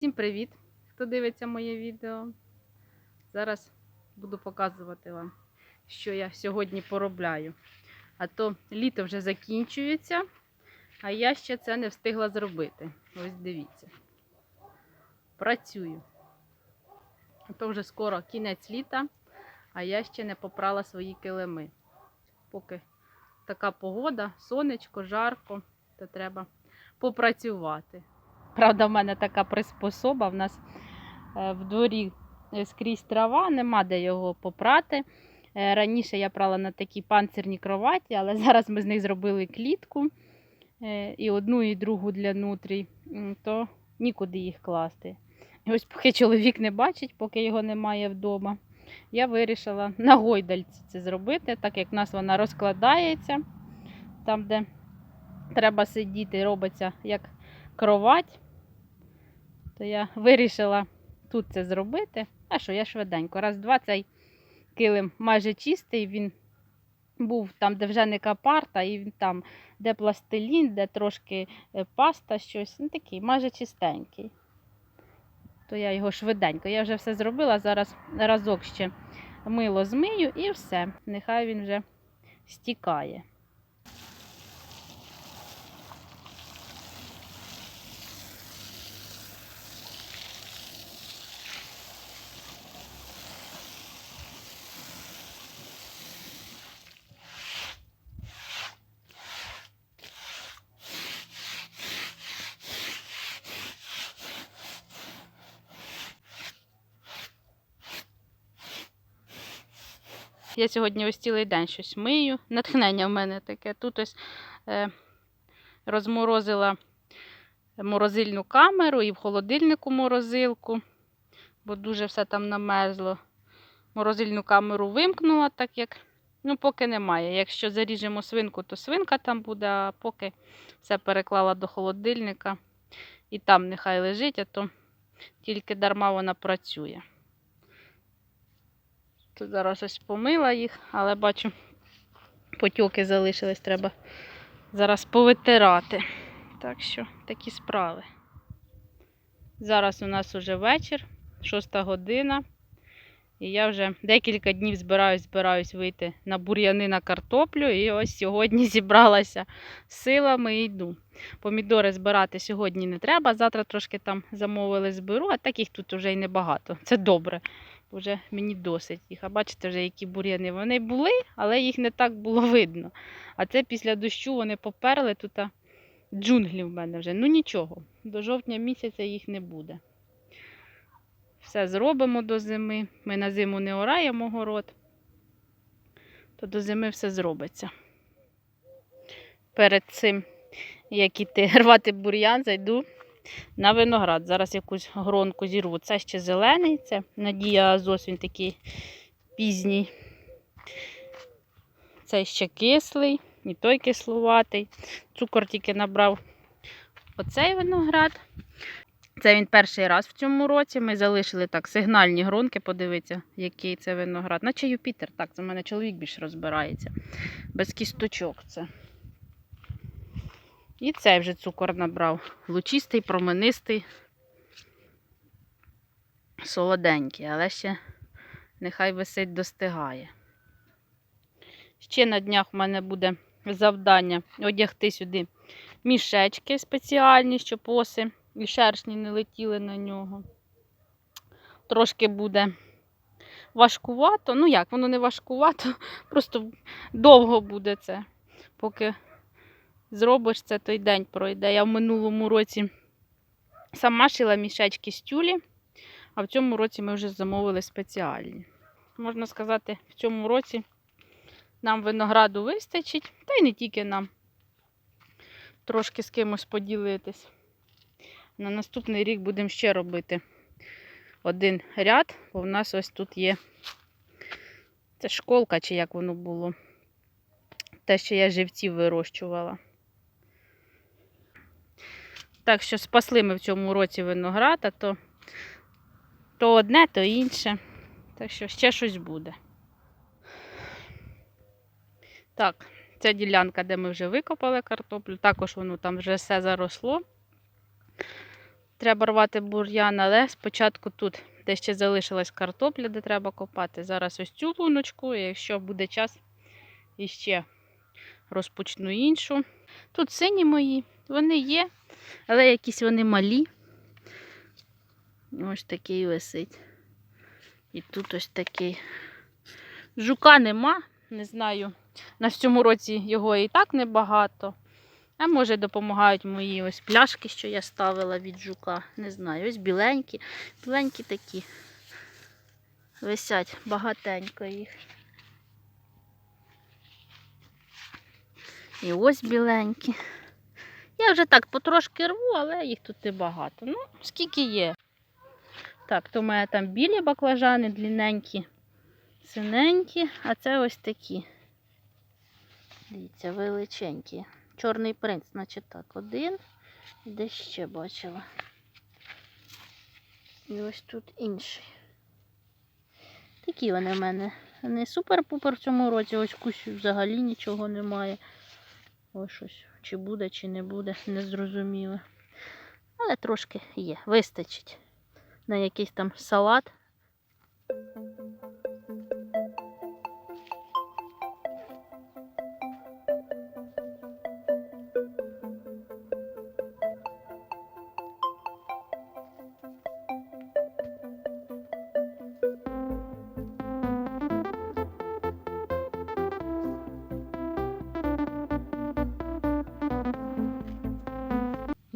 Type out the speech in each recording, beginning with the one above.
Всім привіт! Хто дивиться моє відео. Зараз буду показувати вам, що я сьогодні поробляю. А то літо вже закінчується, а я ще це не встигла зробити. Ось дивіться. Працюю. А то вже скоро кінець літа, а я ще не попрала свої килими. Поки така погода, сонечко, жарко, то треба попрацювати. Правда, в мене така приспособа. В нас е, в дворі е, скрізь трава, нема де його попрати. Е, Раніше я прала на такі панцирні кроваті, але зараз ми з них зробили клітку і одну, і другу для нутрій, то нікуди їх класти. І ось поки чоловік не бачить, поки його немає вдома, я вирішила на гойдальці це зробити, так як в нас вона розкладається, там, де треба сидіти, робиться як кровать, то я вирішила тут це зробити. А що, я швиденько. Раз, два, цей килим майже чистий, він був там, де вже не капарта, і він там, де пластилін, де трошки е, паста, щось. Ну такий, майже чистенький. То я його швиденько. Я вже все зробила. Зараз разок ще мило змию і все. Нехай він вже стікає. Я сьогодні ось цілий день щось мию. Натхнення в мене таке. Тут ось е, розморозила морозильну камеру і в холодильнику морозилку, бо дуже все там намерзло. Морозильну камеру вимкнула, так як ну, поки немає. Якщо заріжемо свинку, то свинка там буде, а поки все переклала до холодильника і там нехай лежить, а то тільки дарма вона працює. Тут зараз ось помила їх, але бачу, потьоки залишились, треба зараз повитирати. Так що такі справи. Зараз у нас уже вечір, шоста година. І я вже декілька днів збираюсь, збираюсь вийти на бур'яни на картоплю. І ось сьогодні зібралася силами йду. Помідори збирати сьогодні не треба. Завтра трошки там замовили, зберу, а таких тут вже й небагато. Це добре. Вже мені досить їх. А бачите, вже які бур'яни. Вони були, але їх не так було видно. А це після дощу вони поперли тут джунглі в мене вже. Ну нічого, до жовтня місяця їх не буде. Все зробимо до зими. Ми на зиму не ораємо город, то до зими все зробиться. Перед цим, як іти рвати бур'ян, зайду на виноград. Зараз якусь гронку зірву. Це ще зелений, це Надія Азос, він такий пізній. Це ще кислий, і той кислуватий. Цукор тільки набрав оцей виноград. Це він перший раз в цьому році. Ми залишили так сигнальні гронки, подивіться, який це виноград. Наче Юпітер, так, це в мене чоловік більш розбирається. Без кісточок це. І цей вже цукор набрав. Лучистий, променистий, солоденький, але ще нехай висить достигає. Ще на днях в мене буде завдання одягти сюди мішечки спеціальні, щоб оси і шершні не летіли на нього. Трошки буде важкувато. Ну як, воно не важкувато, просто довго буде це, поки зробиш це, той день пройде. Я в минулому році сама шила мішечки з тюлі, а в цьому році ми вже замовили спеціальні. Можна сказати, в цьому році нам винограду вистачить, та й не тільки нам. Трошки з кимось поділитись. На наступний рік будемо ще робити один ряд, бо в нас ось тут є це школка, чи як воно було. Те, що я живців вирощувала. Так що спасли ми в цьому році виноград, а то, то одне, то інше. Так що ще щось буде. Так, це ділянка, де ми вже викопали картоплю. Також воно там вже все заросло. Треба рвати бур'ян, але спочатку тут, де ще залишилась картопля, де треба копати. Зараз ось цю луночку, і якщо буде час, іще розпочну іншу. Тут сині мої, вони є, але якісь вони малі. Ось такий висить. І тут ось такий. Жука нема, не знаю. На цьому році його і так небагато. А може допомагають мої ось пляшки, що я ставила від жука. Не знаю. Ось біленькі. Біленькі такі. Висять багатенько їх. І ось біленькі. Я вже так потрошки рву, але їх тут небагато. Ну, скільки є. Так, то у мене там білі баклажани, длинненькі, синенькі, а це ось такі. Дивіться, величенькі. Чорний принц, значить так, один. Де ще бачила. І ось тут інший. Такі вони в мене. Не супер-пупер в цьому році, ось кущу взагалі нічого немає. Ось щось. Чи буде, чи не буде, не зрозуміло. Але трошки є, вистачить на якийсь там салат.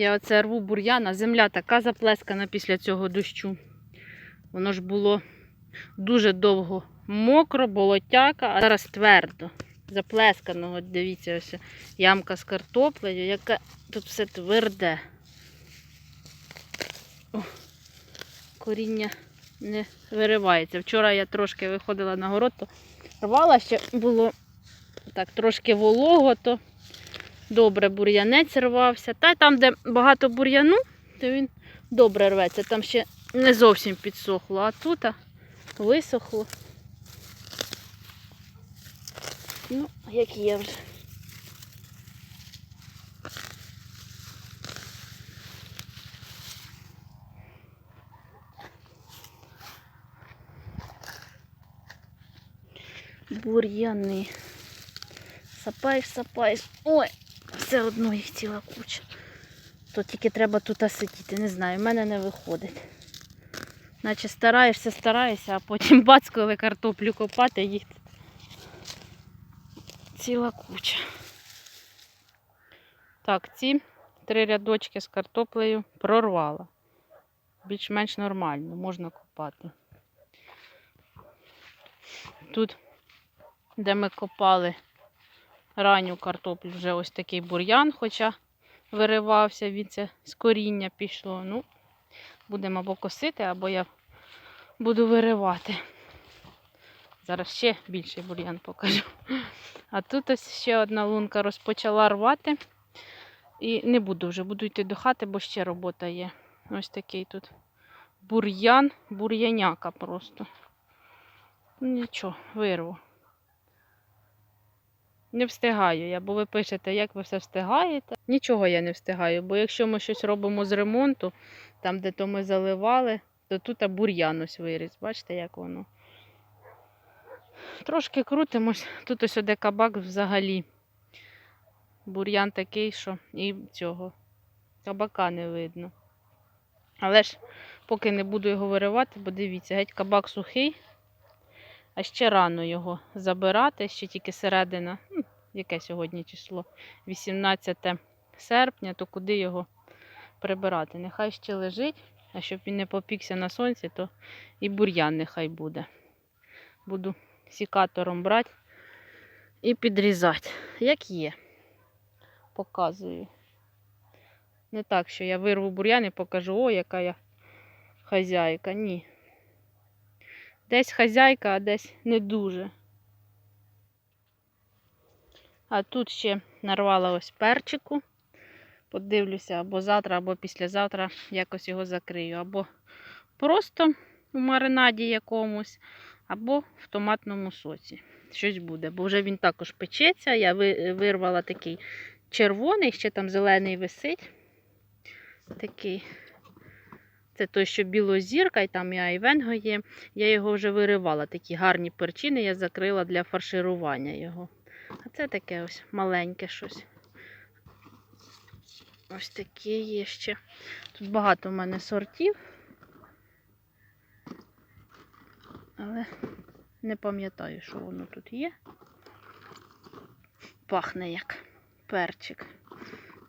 Я оце рву бур'яна, земля така заплескана після цього дощу. Воно ж було дуже довго мокро, болотяка, а зараз твердо. Заплескано. От дивіться, ось ямка з картоплею, яка тут все тверде. О, коріння не виривається. Вчора я трошки виходила на город, то рвала ще було так трошки волого, то добре бур'янець рвався. Та там, де багато бур'яну, то він добре рветься. Там ще не зовсім підсохло, а тут висохло. Ну, як є вже. Бур'яни. Сапаєш, сапаєш. Ой, все одно їх ціла куча. То тільки треба тут сидіти, не знаю, в мене не виходить. Наче стараєшся, стараєшся, а потім бац, коли картоплю копати, їх ціла куча. Так, ці три рядочки з картоплею прорвала. Більш-менш нормально, можна копати. Тут, де ми копали ранню картоплю, вже ось такий бур'ян, хоча виривався, від це з коріння пішло. Ну, будемо або косити, або я буду виривати. Зараз ще більший бур'ян покажу. А тут ось ще одна лунка розпочала рвати. І не буду вже, буду йти до хати, бо ще робота є. Ось такий тут бур'ян, бур'яняка просто. Нічого, вирву. Не встигаю я, бо ви пишете, як ви все встигаєте. Нічого я не встигаю, бо якщо ми щось робимо з ремонту, там, де то ми заливали, то тут бур'ян ось виріс. Бачите, як воно. Трошки крутимось. Тут ось де кабак взагалі. Бур'ян такий, що і цього кабака не видно. Але ж поки не буду його виривати, бо дивіться, геть кабак сухий, а ще рано його забирати, ще тільки середина. Ну, яке сьогодні число? 18 серпня, то куди його прибирати? Нехай ще лежить, а щоб він не попікся на сонці, то і бур'ян нехай буде. Буду сікатором брати і підрізати. Як є. Показую. Не так, що я вирву бур'ян і покажу, о, яка я хазяйка. Ні. Десь хазяйка, а десь не дуже. А тут ще нарвала ось перчику. Подивлюся, або завтра, або післязавтра якось його закрию. Або просто у маринаді якомусь, або в томатному соці. Щось буде, бо вже він також печеться. Я вирвала такий червоний, ще там зелений висить. Такий Це той, що білозірка, і там і айвенго є. Я його вже виривала. Такі гарні перчини я закрила для фарширування його. А це таке ось маленьке щось. Ось таке є ще. Тут багато в мене сортів. Але не пам'ятаю, що воно тут є. Пахне як перчик.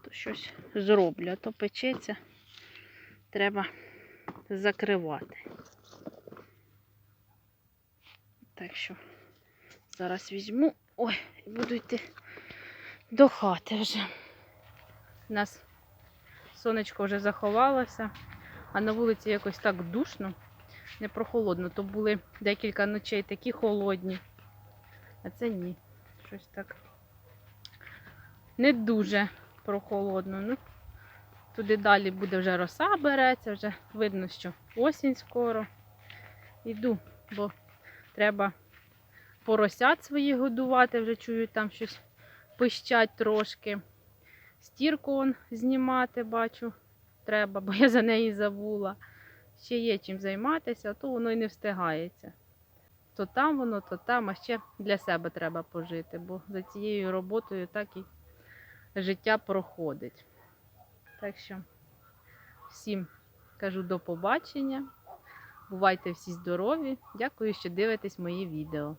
То щось зроблю, а то печеться. Треба закривати. Так що зараз візьму. Ой, і буду йти до хати вже. У нас сонечко вже заховалося, а на вулиці якось так душно, не прохолодно. То були декілька ночей такі холодні. А це ні. Щось так не дуже прохолодно. Ну, туди далі буде вже роса береться, вже видно, що осінь скоро. Йду, бо треба поросят своїх годувати, вже чую, там щось пищать трошки. Стірку он знімати, бачу, треба, бо я за неї забула. Ще є чим займатися, а то воно й не встигається. То там воно, то там, а ще для себе треба пожити, бо за цією роботою так і життя проходить. Так що всім кажу до побачення. Бувайте всі здорові. Дякую, що дивитесь мої відео.